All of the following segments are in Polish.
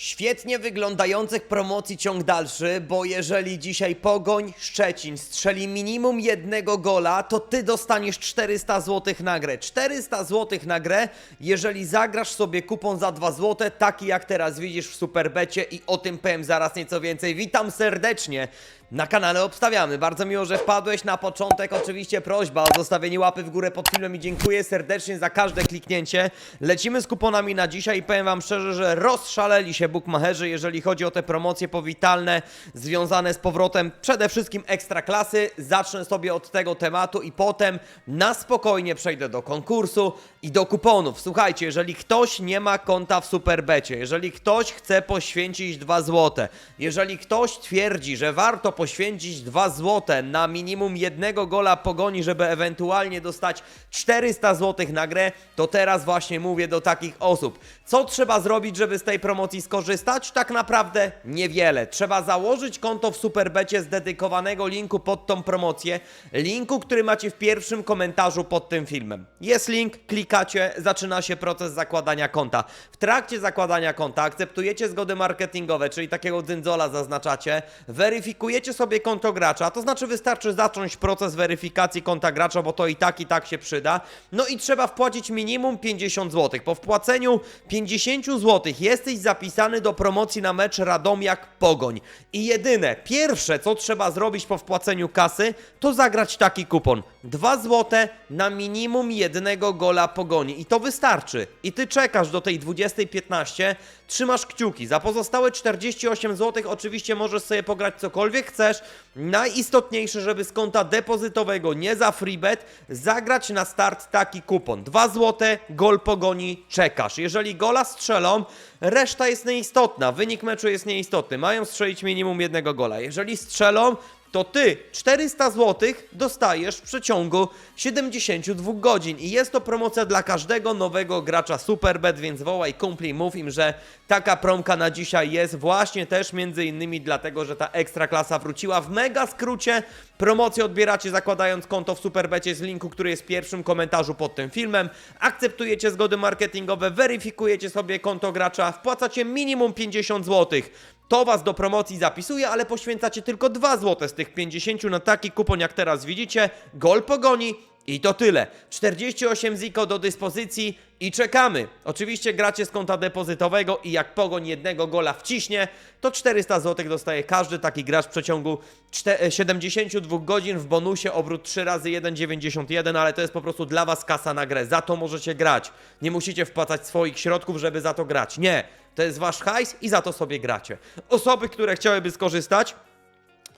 Świetnie wyglądających promocji ciąg dalszy, bo jeżeli dzisiaj Pogoń Szczecin strzeli minimum jednego gola, to ty dostaniesz 400 zł na grę. 400 zł na grę, jeżeli zagrasz sobie kupon za 2 zł, taki jak teraz widzisz w Superbecie i o tym powiem zaraz nieco więcej. Witam serdecznie na kanale Obstawiamy. Bardzo miło, że wpadłeś na początek. Oczywiście prośba o zostawienie łapy w górę pod filmem i dziękuję serdecznie za każde kliknięcie. Lecimy z kuponami na dzisiaj i powiem wam szczerze, że rozszaleli się bukmacherzy, jeżeli chodzi o te promocje powitalne związane z powrotem przede wszystkim ekstraklasy. Zacznę sobie od tego tematu i potem na spokojnie przejdę do konkursu i do kuponów. Słuchajcie, jeżeli ktoś nie ma konta w Superbecie, jeżeli ktoś chce poświęcić 2 złote, jeżeli ktoś twierdzi, że warto poświęcić 2 złote na minimum jednego gola pogoni, żeby ewentualnie dostać 400 złotych na grę, to teraz właśnie mówię do takich osób. Co trzeba zrobić, żeby z tej promocji skorzystać? Tak naprawdę niewiele. Trzeba założyć konto w Superbecie z dedykowanego linku pod tą promocję, linku, który macie w pierwszym komentarzu pod tym filmem. Jest link, klikacie, zaczyna się proces zakładania konta. W trakcie zakładania konta akceptujecie zgody marketingowe, czyli takiego dzyndzola zaznaczacie, weryfikujecie sobie konto gracza, to znaczy wystarczy zacząć proces weryfikacji konta gracza, bo to i tak i tak się przyda. No i trzeba wpłacić minimum 50 zł. Po wpłaceniu 50 zł jesteś zapisany do promocji na mecz Radomiak Pogoń. I jedyne, pierwsze co trzeba zrobić po wpłaceniu kasy, to zagrać taki kupon. 2 zł na minimum jednego gola Pogoni. I to wystarczy. I ty czekasz do tej 20.15, trzymasz kciuki. Za pozostałe 48 zł oczywiście możesz sobie pograć cokolwiek chcesz. Najistotniejsze, żeby z konta depozytowego, nie za freebet, zagrać na start taki kupon. 2 zł, gol Pogoni, czekasz. Jeżeli gola strzelą, reszta jest nieistotna. Wynik meczu jest nieistotny. Mają strzelić minimum jednego gola. Jeżeli strzelą, to ty 400 zł dostajesz w przeciągu 72 godzin. I jest to promocja dla każdego nowego gracza Superbet, więc wołaj kumpli, mów im, że taka promka na dzisiaj jest właśnie też między innymi dlatego, że ta ekstra klasa wróciła. W mega skrócie promocję odbieracie zakładając konto w Superbecie z linku, który jest w pierwszym komentarzu pod tym filmem. Akceptujecie zgody marketingowe, weryfikujecie sobie konto gracza, wpłacacie minimum 50 zł. To was do promocji zapisuje, ale poświęcacie tylko 2 zł z tych 50 na taki kupon, jak teraz widzicie. Gol pogoni i to tyle. 48 ziko do dyspozycji i czekamy. Oczywiście gracie z konta depozytowego i jak pogoń jednego gola wciśnie, to 400 zł dostaje każdy taki gracz w przeciągu czte- 72 godzin w bonusie obrót 3 razy 1,91, ale to jest po prostu dla was kasa na grę. Za to możecie grać. Nie musicie wpłacać swoich środków, żeby za to grać. Nie. To jest wasz hajs i za to sobie gracie. Osoby, które chciałyby skorzystać,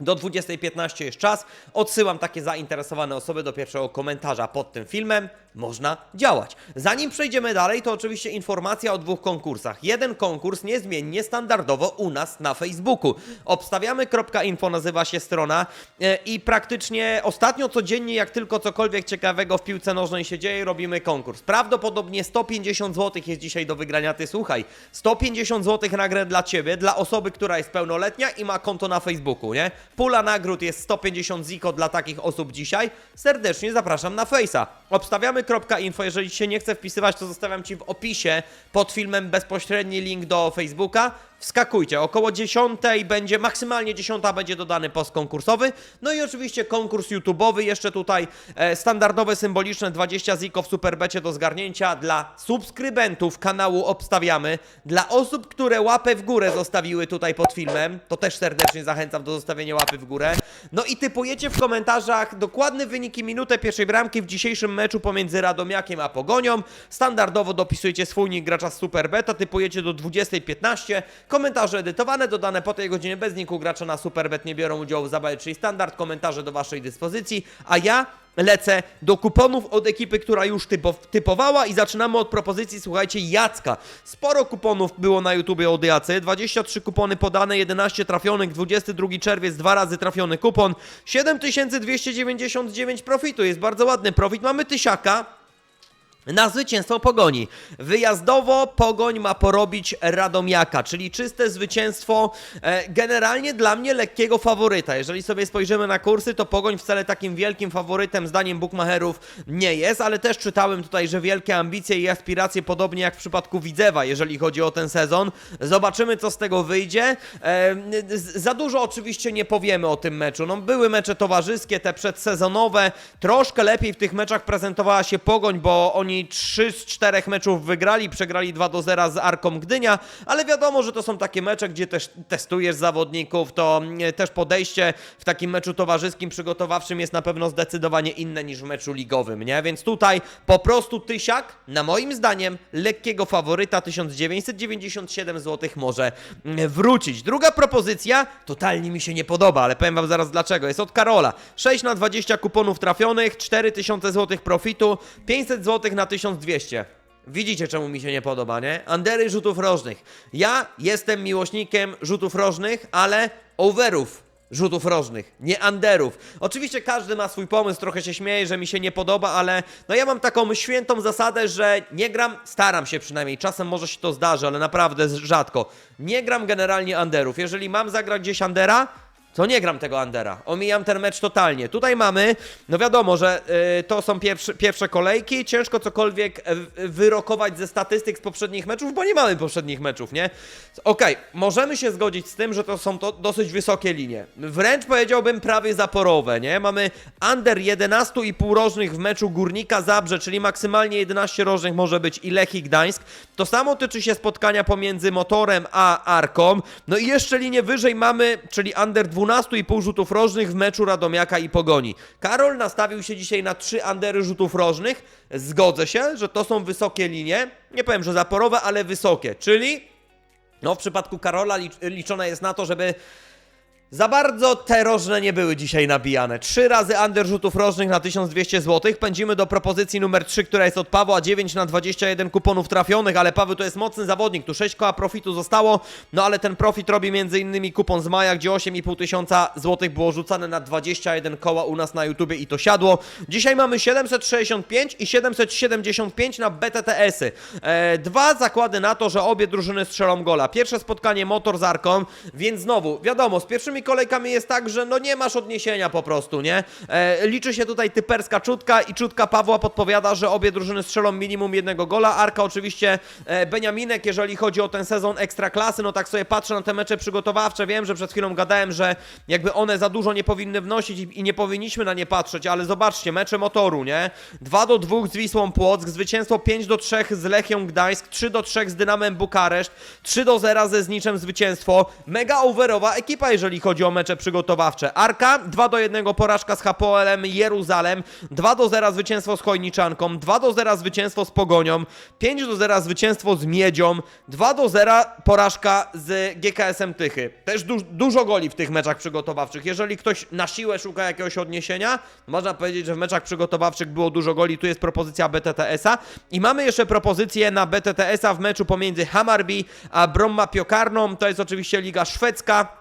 do 20.15 jest czas. Odsyłam takie zainteresowane osoby do pierwszego komentarza pod tym filmem. Można działać. Zanim przejdziemy dalej, to oczywiście informacja o dwóch konkursach. Jeden konkurs niezmiennie, standardowo u nas na Facebooku. Obstawiamy.info nazywa się strona e, i praktycznie ostatnio codziennie, jak tylko cokolwiek ciekawego w piłce nożnej się dzieje, robimy konkurs. Prawdopodobnie 150 zł jest dzisiaj do wygrania. Ty słuchaj, 150 zł na grę dla ciebie, dla osoby, która jest pełnoletnia i ma konto na Facebooku, nie? Pula nagród jest 150 ziko dla takich osób dzisiaj. Serdecznie zapraszam na Face'a. Obstawiamy.info. Jeżeli się nie chce wpisywać, to zostawiam ci w opisie pod filmem bezpośredni link do Facebooka. Wskakujcie, około 10 będzie, maksymalnie 10 będzie dodany post konkursowy. No i oczywiście konkurs YouTube'owy, jeszcze tutaj e, standardowe, symboliczne 20 ziko w Superbecie do zgarnięcia dla subskrybentów kanału Obstawiamy. Dla osób, które łapę w górę zostawiły tutaj pod filmem, to też serdecznie zachęcam do zostawienia łapy w górę. No i typujecie w komentarzach dokładne wyniki minutę pierwszej bramki w dzisiejszym meczu pomiędzy Radomiakiem a Pogonią. Standardowo dopisujecie swój nick gracza z Superbeta, typujecie do 20.15. Komentarze edytowane, dodane po tej godzinie bez niku gracza na Superbet nie biorą udziału w zabawie, czyli standard, komentarze do waszej dyspozycji, a ja lecę do kuponów od ekipy, która już typo, typowała i zaczynamy od propozycji, słuchajcie, Jacka. Sporo kuponów było na YouTubie od Jacy, 23 kupony podane, 11 trafionych, 22 czerwiec, dwa razy trafiony kupon, 7299 profitu, jest bardzo ładny profit, mamy tysiaka, na zwycięstwo Pogoni. Wyjazdowo Pogoń ma porobić Radomiaka, czyli czyste zwycięstwo e, generalnie dla mnie lekkiego faworyta. Jeżeli sobie spojrzymy na kursy, to Pogoń wcale takim wielkim faworytem zdaniem bookmacherów nie jest, ale też czytałem tutaj, że wielkie ambicje i aspiracje podobnie jak w przypadku Widzewa, jeżeli chodzi o ten sezon. Zobaczymy co z tego wyjdzie. E, za dużo oczywiście nie powiemy o tym meczu. No, były mecze towarzyskie, te przedsezonowe. Troszkę lepiej w tych meczach prezentowała się Pogoń, bo oni 3 z 4 meczów wygrali, przegrali 2 do 0 z Arką Gdynia, ale wiadomo, że to są takie mecze, gdzie też testujesz zawodników, to mm, też podejście w takim meczu towarzyskim, przygotowawczym jest na pewno zdecydowanie inne niż w meczu ligowym, nie? Więc tutaj po prostu Tysiak, na moim zdaniem, lekkiego faworyta 1997 zł może mm, wrócić. Druga propozycja totalnie mi się nie podoba, ale powiem wam zaraz dlaczego. Jest od Karola. 6 na 20 kuponów trafionych, 4000 zł profitu, 500 zł na 1200. Widzicie, czemu mi się nie podoba, nie? Andery rzutów rożnych. Ja jestem miłośnikiem rzutów rożnych, ale overów rzutów rożnych, nie underów. Oczywiście każdy ma swój pomysł, trochę się śmieje, że mi się nie podoba, ale no ja mam taką świętą zasadę, że nie gram, staram się przynajmniej, czasem może się to zdarzy, ale naprawdę rzadko. Nie gram generalnie underów. Jeżeli mam zagrać gdzieś undera, to nie gram tego Andera. Omijam ten mecz totalnie. Tutaj mamy, no wiadomo, że y, to są pierwsze, pierwsze kolejki. Ciężko cokolwiek y, wyrokować ze statystyk z poprzednich meczów, bo nie mamy poprzednich meczów, nie? Okej, możemy się zgodzić z tym, że to są to dosyć wysokie linie. Wręcz powiedziałbym prawie zaporowe, nie? Mamy under 11,5 rożnych w meczu Górnika Zabrze, czyli maksymalnie 11 rożnych może być i Lech i Gdańsk. To samo tyczy się spotkania pomiędzy Motorem a Arką. No i jeszcze linię wyżej mamy, czyli under 12,5 rzutów rożnych w meczu Radomiaka i Pogoni. Karol nastawił się dzisiaj na 3 undery rzutów rożnych. Zgodzę się, że to są wysokie linie. Nie powiem, że zaporowe, ale wysokie. Czyli, no w przypadku Karola licz, liczone jest na to, żeby za bardzo te rożne nie były dzisiaj nabijane. Trzy razy under rzutów rożnych na 1200 zł. Pędzimy do propozycji numer 3, która jest od Pawła. 9 na 21 kuponów trafionych, ale Paweł to jest mocny zawodnik. Tu 6 koła profitu zostało, no ale ten profit robi m.in. kupon z maja, gdzie 8,5 tysiąca złotych było rzucane na 21 koła u nas na YouTubie i to siadło. Dzisiaj mamy 765 i 775 na BTTS-y. E, dwa zakłady na to, że obie drużyny strzelą gola. Pierwsze spotkanie motor z Arką, więc znowu, wiadomo, z pierwszymi kolejkami jest tak, że no nie masz odniesienia po prostu, nie? E, liczy się tutaj typerska czutka i czutka Pawła podpowiada, że obie drużyny strzelą minimum jednego gola. Arka oczywiście e, Beniaminek, jeżeli chodzi o ten sezon ekstraklasy, no tak sobie patrzę na te mecze przygotowawcze, wiem, że przed chwilą gadałem, że jakby one za dużo nie powinny wnosić i, i nie powinniśmy na nie patrzeć, ale zobaczcie, mecze motoru, nie? 2 do 2 z Wisłą Płock, zwycięstwo 5 do 3 z Lechią Gdańsk, 3 do 3 z Dynamem Bukareszt, 3 do 0 ze Zniczem zwycięstwo. Mega overowa ekipa, jeżeli chodzi o mecze przygotowawcze. Arka 2 do 1 porażka z HPOL-em Jeruzalem, 2 do 0 zwycięstwo z Chojniczanką, 2 do 0 zwycięstwo z Pogonią, 5 do 0 zwycięstwo z Miedzią, 2 do 0 porażka z GKS-em Tychy. Też du dużo goli w tych meczach przygotowawczych. Jeżeli ktoś na siłę szuka jakiegoś odniesienia, można powiedzieć, że w meczach przygotowawczych było dużo goli. Tu jest propozycja BTTS-a. I mamy jeszcze propozycję na BTTS-a w meczu pomiędzy Hammarby a Bromma Piokarną. To jest oczywiście Liga Szwedzka.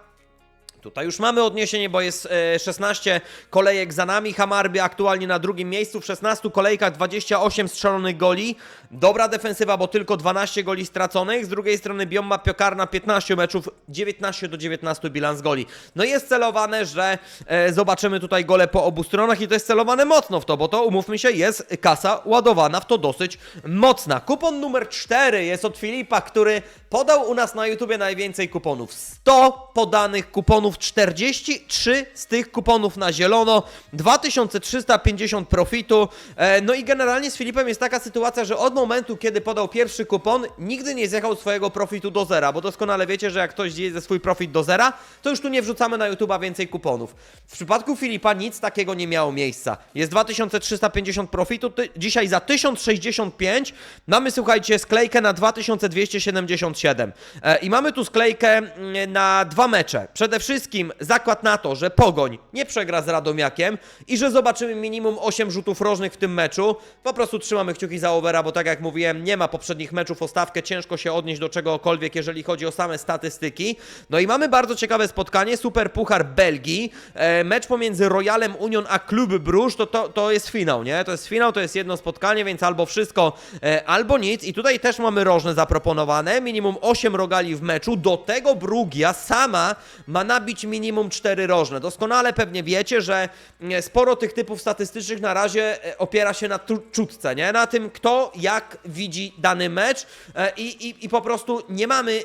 Tutaj już mamy odniesienie, bo jest e, 16 kolejek za nami. Hamarby aktualnie na drugim miejscu. W 16 kolejkach 28 strzelonych goli. Dobra defensywa, bo tylko 12 goli straconych. Z drugiej strony Biomma Piokarna 15 meczów, 19 do 19 bilans goli. No jest celowane, że e, zobaczymy tutaj gole po obu stronach i to jest celowane mocno w to, bo to umówmy się, jest kasa ładowana w to dosyć mocna. Kupon numer 4 jest od Filipa, który podał u nas na YouTubie najwięcej kuponów. 100 podanych kuponów, 43 z tych kuponów na zielono, 2350 profitu. E, no i generalnie z Filipem jest taka sytuacja, że od momentu, kiedy podał pierwszy kupon, nigdy nie zjechał swojego profitu do zera, bo doskonale wiecie, że jak ktoś zjedzie swój profit do zera, to już tu nie wrzucamy na YouTube'a więcej kuponów. W przypadku Filipa nic takiego nie miało miejsca. Jest 2350 profitu, dzisiaj za 1065 mamy, słuchajcie, sklejkę na 2277. E, I mamy tu sklejkę mm, na dwa mecze. Przede wszystkim wszystkim zakład na to, że Pogoń nie przegra z Radomiakiem i że zobaczymy minimum 8 rzutów rożnych w tym meczu. Po prostu trzymamy kciuki za overa, bo tak jak mówiłem, nie ma poprzednich meczów o stawkę, ciężko się odnieść do czegokolwiek, jeżeli chodzi o same statystyki. No i mamy bardzo ciekawe spotkanie, Super Puchar Belgii, e, mecz pomiędzy Royalem Union a Klub Bruges, to, to, to jest finał, nie? To jest finał, to jest jedno spotkanie, więc albo wszystko, e, albo nic. I tutaj też mamy rożne zaproponowane, minimum 8 rogali w meczu, do tego Brugia sama ma nabić minimum 4 rożne. Doskonale pewnie wiecie, że e, sporo tych typów statystycznych na razie e, opiera się na czutce, nie? Na tym, kto jak widzi dany mecz e, i, i, i po prostu nie mamy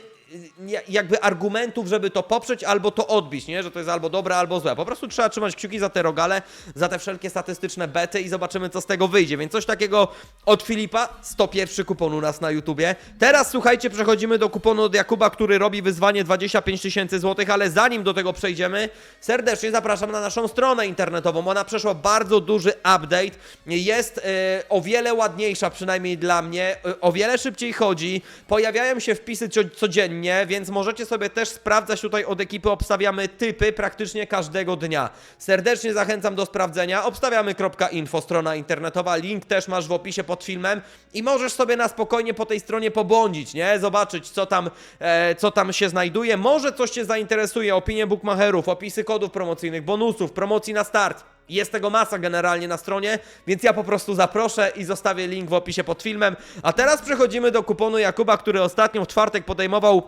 jakby argumentów, żeby to poprzeć albo to odbić, nie? Że to jest albo dobre, albo złe. Po prostu trzeba trzymać kciuki za te rogale, za te wszelkie statystyczne bety i zobaczymy, co z tego wyjdzie. Więc coś takiego od Filipa, 101 kupon u nas na YouTubie. Teraz słuchajcie, przechodzimy do kuponu od Jakuba, który robi wyzwanie 25 tysięcy złotych, ale zanim do tego przejdziemy, serdecznie zapraszam na naszą stronę internetową. Ona przeszła bardzo duży update. Jest e, o wiele ładniejsza, przynajmniej dla mnie. E, o wiele szybciej chodzi. Pojawiają się wpisy cio- codziennie, więc możecie sobie też sprawdzać tutaj od ekipy. Obstawiamy typy praktycznie każdego dnia. Serdecznie zachęcam do sprawdzenia. Obstawiamy.info, strona internetowa. Link też masz w opisie pod filmem i możesz sobie na spokojnie po tej stronie pobłądzić, nie? Zobaczyć, co tam, e, co tam się znajduje. Może coś Cię zainteresuje. Opinie bookmacherów, opisy kodów promocyjnych, bonusów, promocji na start. Jest tego masa generalnie na stronie, więc ja po prostu zaproszę i zostawię link w opisie pod filmem. A teraz przechodzimy do kuponu Jakuba, który ostatnio w czwartek podejmował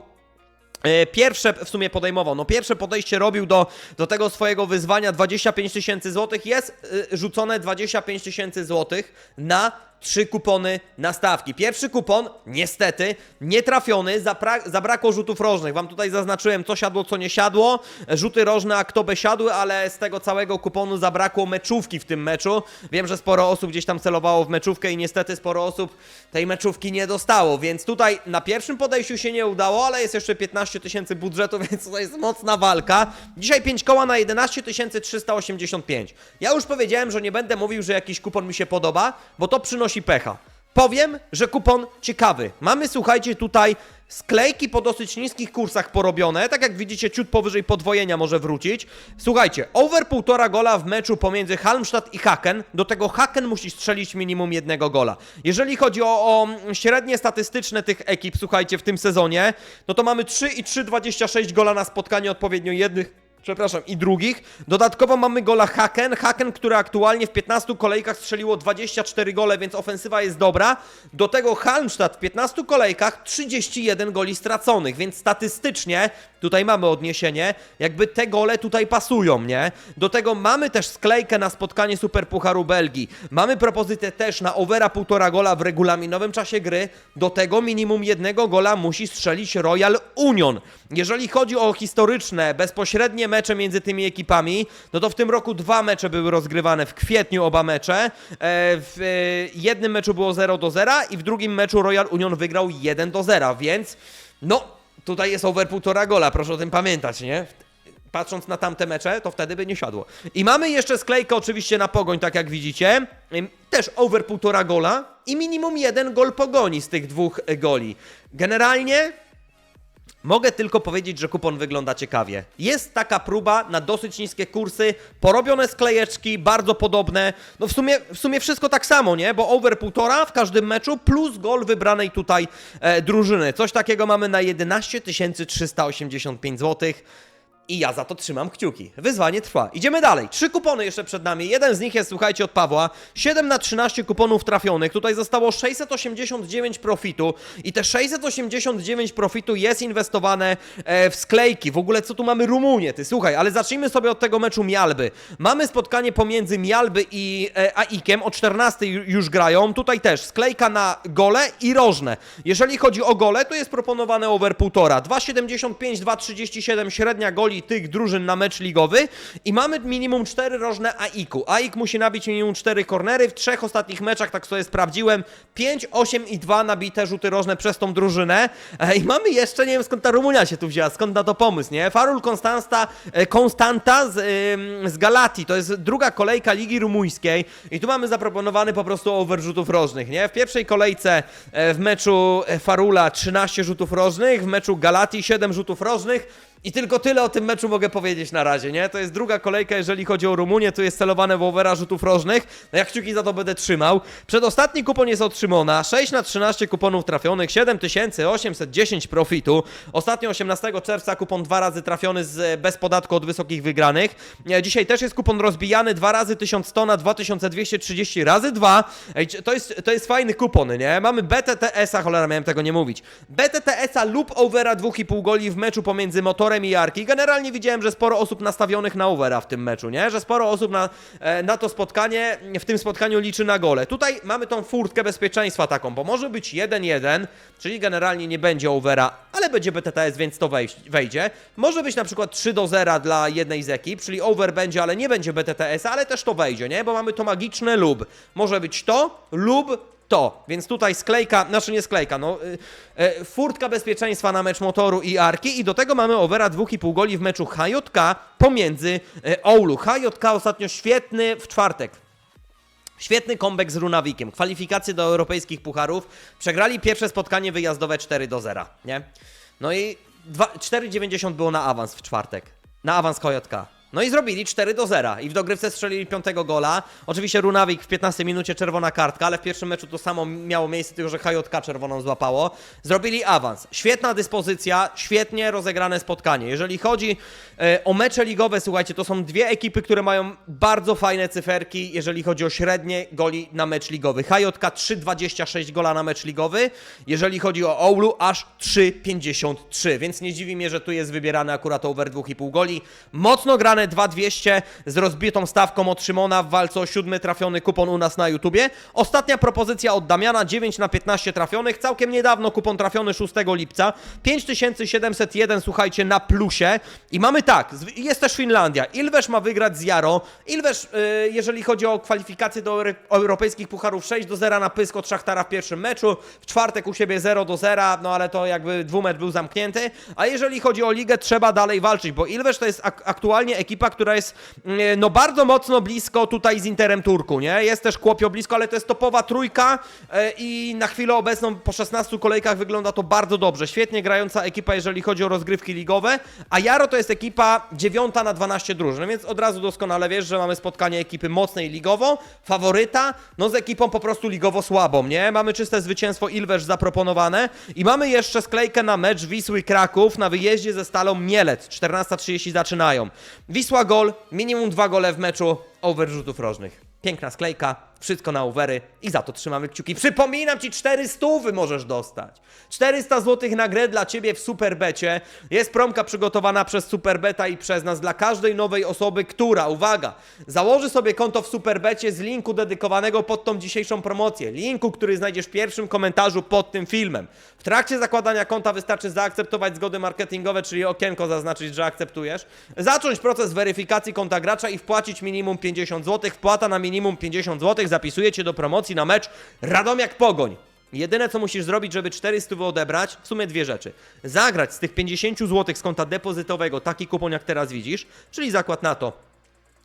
E, Pierwsze, w sumie podejmował, no pierwsze podejście robił do, do tego swojego wyzwania 25 tysięcy złotych, jest y, rzucone 25 tysięcy złotych na trzy kupony na stawki. Pierwszy kupon, niestety, nietrafiony, zabrakło rzutów rożnych. Wam tutaj zaznaczyłem, co siadło, co nie siadło. Rzuty rożne, a kto by siadły, ale z tego całego kuponu zabrakło meczówki w tym meczu. Wiem, że sporo osób gdzieś tam celowało w meczówkę i niestety sporo osób tej meczówki nie dostało, więc tutaj na pierwszym podejściu się nie udało, ale jest jeszcze 15 tysięcy budżetu, więc to jest mocna walka. Dzisiaj 5 koła na 11 385. Ja już powiedziałem, że nie będę mówił, że jakiś kupon mi się podoba, bo to przynosi pecha. Powiem, że kupon ciekawy. Mamy, słuchajcie, tutaj sklejki po dosyć niskich kursach porobione. Tak jak widzicie, ciut powyżej podwojenia może wrócić. Słuchajcie, over półtora gola w meczu pomiędzy Halmstad i Haken. Do tego Haken musi strzelić minimum jednego gola. Jeżeli chodzi o, o średnie statystyczne tych ekip, słuchajcie, w tym sezonie, no to mamy 3 i 3,26 gola na spotkanie odpowiednio jednych przepraszam, i drugich. Dodatkowo mamy gola Haken. Haken, który aktualnie w 15 kolejkach strzeliło 24 gole, więc ofensywa jest dobra. Do tego Halmstad w 15 kolejkach 31 goli straconych, więc statystycznie tutaj mamy odniesienie, jakby te gole tutaj pasują, nie? Do tego mamy też sklejkę na spotkanie Superpucharu Belgii. Mamy propozycję też na overa 1,5 gola w regulaminowym czasie gry. Do tego minimum jednego gola musi strzelić Royal Union. Jeżeli chodzi o historyczne, bezpośrednie mecze między tymi ekipami, no to w tym roku dwa mecze były rozgrywane w kwietniu oba mecze. E, W e, jednym meczu było 0 do 0 i w drugim meczu Royal Union wygrał 1 do 0, więc no tutaj jest over 1,5 gola, proszę o tym pamiętać, nie? Patrząc na tamte mecze, to wtedy by nie siadło. I mamy jeszcze sklejkę oczywiście na pogoń, tak jak widzicie. Też over 1,5 gola i minimum jeden gol pogoni z tych dwóch e, goli. Generalnie Mogę tylko powiedzieć, że kupon wygląda ciekawie. Jest taka próba na dosyć niskie kursy, porobione sklejeczki, bardzo podobne. No w sumie, w sumie wszystko tak samo, nie? Bo over półtora w każdym meczu plus gol wybranej tutaj e, drużyny. Coś takiego mamy na 11 385 zł. I ja za to trzymam kciuki. Wyzwanie trwa. Idziemy dalej. Trzy kupony jeszcze przed nami. Jeden z nich jest, słuchajcie, od Pawła. 7 na 13 kuponów trafionych. Tutaj zostało 689 profitu. I te 689 profitu jest inwestowane e, w sklejki. W ogóle co tu mamy Rumunię? Ty słuchaj, ale zacznijmy sobie od tego meczu Mialby. Mamy spotkanie pomiędzy Mialby i e, Aikiem. O 14 ju- już grają. Tutaj też sklejka na gole i rożne. Jeżeli chodzi o gole, to jest proponowane over 1,5. 2,75, 2,37 średnia goli tych drużyn na mecz ligowy i mamy minimum 4 rożne AIK-u. AIK musi nabić minimum 4 kornery. W trzech ostatnich meczach, tak sobie sprawdziłem, 5, 8 i 2 nabite rzuty rożne przez tą drużynę. E, I mamy jeszcze, nie wiem skąd ta Rumunia się tu wzięła, skąd na to pomysł, nie? Farul Konstanta, e, Konstanta z, z Galatii, to jest druga kolejka Ligi Rumuńskiej i tu mamy zaproponowany po prostu over rzutów rożnych, nie? W pierwszej kolejce e, w meczu Farula 13 rzutów rożnych, w meczu Galatii 7 rzutów rożnych i tylko tyle o tym meczu mogę powiedzieć na razie, nie? To jest druga kolejka, jeżeli chodzi o Rumunię, tu jest celowane w overa rzutów rożnych. No jak kciuki za to będę trzymał. Przedostatni kupon jest od Szymona, 6 na 13 kuponów trafionych, 7810 profitu. Ostatnio 18 czerwca kupon dwa razy trafiony z, bez podatku od wysokich wygranych. Dzisiaj też jest kupon rozbijany, dwa razy 1100 na 2230 razy dwa. Ej, to jest, to jest fajny kupon, nie? Mamy BTTS-a, cholera, miałem tego nie mówić. BTTS-a lub overa 2,5 goli w meczu pomiędzy motorem i Arki. Generalnie widziałem, że sporo osób nastawionych na overa w tym meczu, nie? Że sporo osób na, e, na to spotkanie, w tym spotkaniu liczy na gole. Tutaj mamy tą furtkę bezpieczeństwa taką, bo może być 1-1, czyli generalnie nie będzie overa, ale będzie BTTS, więc to wejdzie. Może być na przykład 3 do 0 dla jednej z ekip, czyli over będzie, ale nie będzie BTTS, ale też to wejdzie, nie? Bo mamy to magiczne lub. Może być to lub to, więc tutaj sklejka, znaczy nie sklejka, no y, y, furtka bezpieczeństwa na mecz motoru i Arki i do tego mamy overa 2,5 goli w meczu HJK pomiędzy y, Oulu. HJK ostatnio świetny w czwartek. Świetny comeback z Runawikiem. Kwalifikacje do europejskich pucharów. Przegrali pierwsze spotkanie wyjazdowe 4 do 0, nie? No i dwa- 4,90 było na awans w czwartek. Na awans HJK. No i zrobili 4 do 0 i w dogrywce strzelili piątego gola. Oczywiście Runawik w 15 minucie czerwona kartka, ale w pierwszym meczu to samo miało miejsce, tylko że HJK czerwoną złapało. Zrobili awans. Świetna dyspozycja, świetnie rozegrane spotkanie. Jeżeli chodzi e, o mecze ligowe, słuchajcie, to są dwie ekipy, które mają bardzo fajne cyferki, jeżeli chodzi o średnie goli na mecz ligowy. HJK 3,26 gola na mecz ligowy, jeżeli chodzi o Oulu aż 3,53, więc nie dziwi mnie, że tu jest wybierany akurat over 2,5 goli. Mocno grane 2,200 z rozbitą stawką od Szymona w walce o siódmy trafiony kupon u nas na YouTubie. Ostatnia propozycja od Damiana 9 na 15 trafionych, całkiem niedawno kupon trafiony 6 lipca. 5701 słuchajcie na plusie i mamy tak, jest też Finlandia. Ilwesz ma wygrać z Jaro. Ilwesz, y, jeżeli chodzi o kwalifikacje do euro- europejskich pucharów 6 do 0 na pysk od Szachtara w pierwszym meczu, w czwartek u siebie 0 do 0, no ale to jakby dwumecz był zamknięty. A jeżeli chodzi o ligę, trzeba dalej walczyć, bo Ilwesz to jest ak- aktualnie ekipa, która jest mm, no bardzo mocno blisko tutaj z Interem Turku, nie? Jest też Kłopio blisko, ale to jest topowa trójka e, i na chwilę obecną po 16 kolejkach wygląda to bardzo dobrze. Świetnie grająca ekipa, jeżeli chodzi o rozgrywki ligowe, a Jaro to jest ekipa dziewiąta na 12 drużyn, więc od razu doskonale wiesz, że mamy spotkanie ekipy mocnej ligowo, faworyta, no z ekipą po prostu ligowo słabą, nie? Mamy czyste zwycięstwo Ilwesz zaproponowane i mamy jeszcze sklejkę na mecz Wisły Kraków na wyjeździe ze Stalą Mielec. 14.30 zaczynają. Wisła gol, minimum dwa gole w meczu, over rzutów rożnych. Piękna sklejka, wszystko na overy i za to trzymamy kciuki. Przypominam ci, 400 wy możesz dostać. 400 zł na grę dla ciebie w Superbecie. Jest promka przygotowana przez Superbeta i przez nas dla każdej nowej osoby, która, uwaga, założy sobie konto w Superbecie z linku dedykowanego pod tą dzisiejszą promocję. Linku, który znajdziesz w pierwszym komentarzu pod tym filmem. W trakcie zakładania konta wystarczy zaakceptować zgody marketingowe, czyli okienko zaznaczyć, że akceptujesz. Zacząć proces weryfikacji konta gracza i wpłacić minimum 50 zł. Wpłata na minimum 50 zł zapisuje cię do promocji na mecz Radomiak Pogoń. Jedyne co musisz zrobić, żeby 400 odebrać, w sumie dwie rzeczy. Zagrać z tych 50 zł z konta depozytowego taki kupon jak teraz widzisz, czyli zakład na to,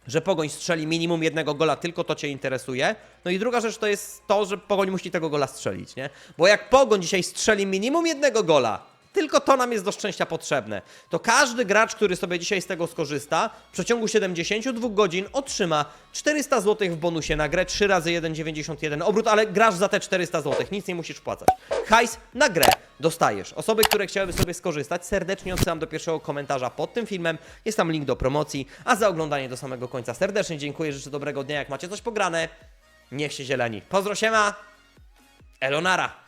że Pogoń strzeli minimum jednego gola, tylko to Cię interesuje. No i druga rzecz to jest to, że Pogoń musi tego gola strzelić, nie? Bo jak Pogoń dzisiaj strzeli minimum jednego gola, tylko to nam jest do szczęścia potrzebne. To każdy gracz, który sobie dzisiaj z tego skorzysta, w przeciągu 72 godzin otrzyma 400 zł w bonusie na grę 3 razy 1,91 obrót, ale grasz za te 400 zł, nic nie musisz wpłacać. Hajs na grę dostajesz. Osoby, które chciałyby sobie skorzystać, serdecznie odsyłam do pierwszego komentarza pod tym filmem. Jest tam link do promocji, a za oglądanie do samego końca serdecznie dziękuję, życzę dobrego dnia, jak macie coś pograne, niech się zieleni. Pozdro siema, Elonara.